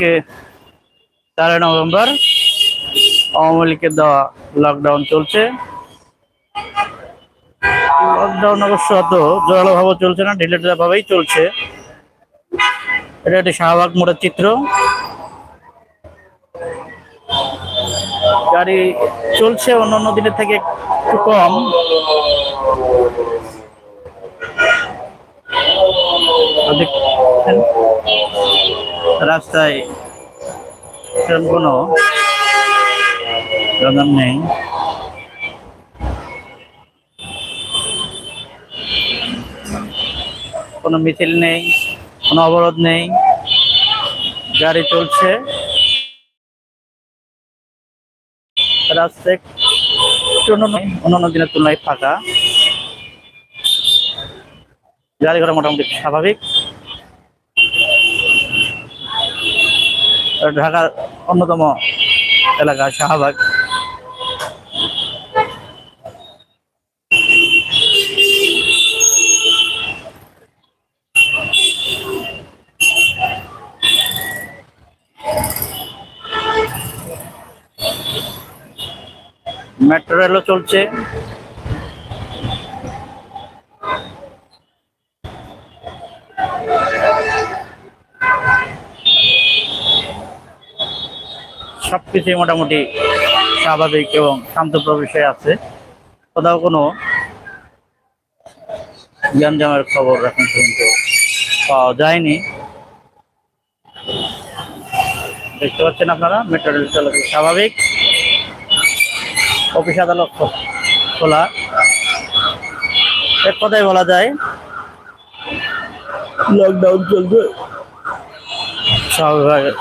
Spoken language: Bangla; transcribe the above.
আজকে চারই নভেম্বর আওয়ামী লীগের দেওয়া লকডাউন চলছে। লকডাউন অবশ্য অত জোরালো ভাবে চলছে না ঢিলে ভাবেই চলছে। এটা একটি শাহবাগ মোড়ের চিত্র। গাড়ি চলছে অন্য অন্য দিনের থেকে একটু কম। দেখছেন, রাস্তায় সেরকম কোনো জনগণ নেই। কোনো মিছিল নেই কোনো অবরোধ নেই। গাড়ি চলছে। রাস্তায় অন্যান্য দিনের তুলনায় ফাঁকা। গাড়ি ঘোড়া মোটামুটি স্বাভাবিক। ঢাকার অন্যতম এলাকা শাহবাগ। মেট্রো রেলও চলছে। সবকিছুই মোটামুটি স্বাভাবিক এবং শান্ত প্রবেশে আছে। কোথাও কোনো গ্যাঞ্জামের খবর এখন পর্যন্ত পাওয়া যায়নি। দেখতে পাচ্ছেন আপনারা মেট্রো রেল চলাচল স্বাভাবিক। অফিস আদালত খোলা। এক কথায় বলা যায় লকডাউন চলবে স্বাভাবিক।